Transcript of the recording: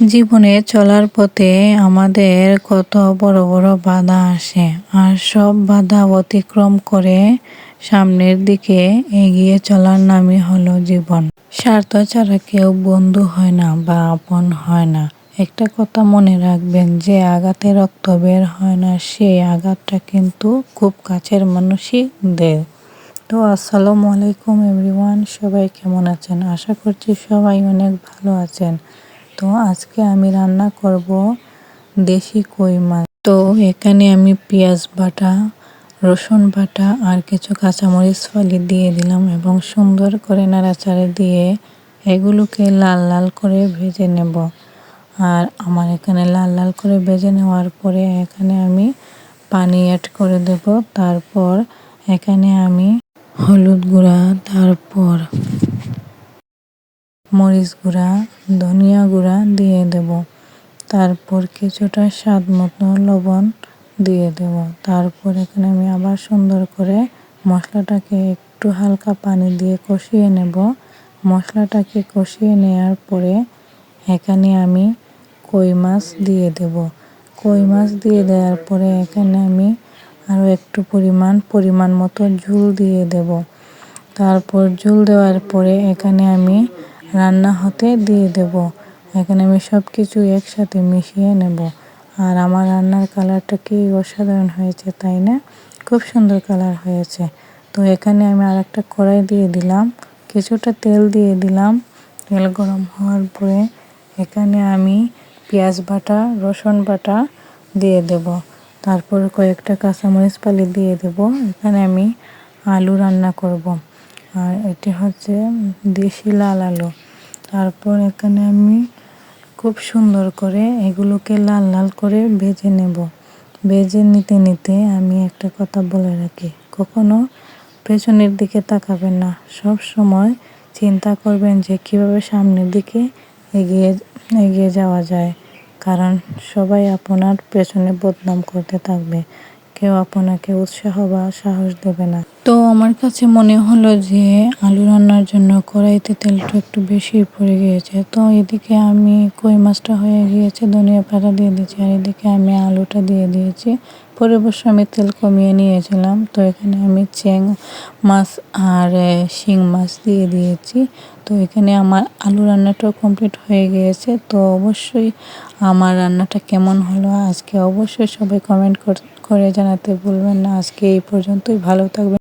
জীবনে চলার পথে আমাদের কত বড় বড় বাধা আসে আর সব বাধা অতিক্রম করে সামনের দিকে এগিয়ে চলার নামই হলো জীবন। স্বার্থ ছাড়া কেউ বন্ধু হয় না বা আপন হয় না। একটা কথা মনে রাখবেন যে আঘাতে রক্ত বের হয় না সেই আঘাতটা কিন্তু খুব কাছের মানুষই দেয়। তো আসসালামু আলাইকুম এভরিওয়ান, সবাই কেমন আছেন? আশা করছি সবাই অনেক ভালো আছেন। তো আজকে আমি রান্না করব দেশি কই মাছ। তো এখানে আমি পেঁয়াজ বাটা, রসুন বাটা আর কিছু কাঁচামরিচ ফালি দিয়ে দিলাম এবং সুন্দর করে নাড়াচাড়া দিয়ে এগুলোকে লাল লাল করে ভেজে নেব। আর আমার এখানে লাল লাল করে ভেজে নেওয়ার পরে এখানে আমি পানি অ্যাড করে দেব। তারপর এখানে আমি হলুদ গুঁড়া, তারপর মরিচ গুঁড়া, ধনিয়া গুঁড়া দিয়ে দেব। তারপর কিছুটা স্বাদ মতো লবণ দিয়ে দেব। তারপর এখানে আমি আবার সুন্দর করে মশলাটাকে একটু হালকা পানি দিয়ে কষিয়ে নেব। মশলাটাকে কষিয়ে নেওয়ার পরে এখানে আমি কই মাছ দিয়ে দেব। কই মাছ দিয়ে দেওয়ার পরে এখানে আমি আরও একটু পরিমাণ পরিমাণ মতো ঝুল দিয়ে দেব। তারপর ঝুল দেওয়ার পরে এখানে আমি রান্না হতে দিয়ে দেব। এখানে আমি সব কিছু একসাথে মিশিয়ে নেব। আর আমার রান্নার কালারটা কি অসাধারণ হয়েছে, তাই না? খুব সুন্দর কালার হয়েছে। তো এখানে আমি আর একটা কড়াই দিয়ে দিলাম, কিছুটা তেল দিয়ে দিলাম। তেল গরম হওয়ার পরে এখানে আমি পেঁয়াজ বাটা, রসুন বাটা দিয়ে দেব। তারপর কয়েকটা কাঁচামরিচ পালি দিয়ে দেব। এখানে আমি আলু রান্না করব। আর এটি হচ্ছে দেশি লাল আলু। তারপর এখানে আমি খুব সুন্দর করে এগুলোকে লাল লাল করে ভেজে নেব। ভেজে নিতে নিতে আমি একটা কথা বলে রাখি, কখনো পেছনের দিকে তাকাবেন না। সব সময় চিন্তা করবেন যে কীভাবে সামনের দিকে এগিয়ে এগিয়ে যাওয়া যায়, কারণ সবাই আপনার পেছনে বদনাম করতে থাকবে। কেউ আপনাকে উৎসাহ বা সাহস দেবে না। তো আমার কাছে মনে হলো যে আলু রান্নার জন্য কড়াইতে তেলটা একটু বেশি পড়ে গিয়েছে। তো এদিকে আমি কই মাছটা হয়ে গিয়েছে, ধনিয়া পাতা দিয়ে দিয়েছি, আর এদিকে আমি আলুটা দিয়ে দিয়েছি। পরে অবশ্য আমি তেল কমিয়ে নিয়েছিলাম, তো এখানে আমি চেং মাছ আর শিং মাছ দিয়ে দিয়েছি। তো এখানে আমার আলু রান্নাটাও কমপ্লিট হয়ে গিয়েছে, তো অবশ্যই আমার রান্নাটা কেমন হলো আজকে অবশ্যই সবাই কমেন্ট করে জানাতে ভুলবেন না। আজকে এই পর্যন্তই, ভালো থাকবেন।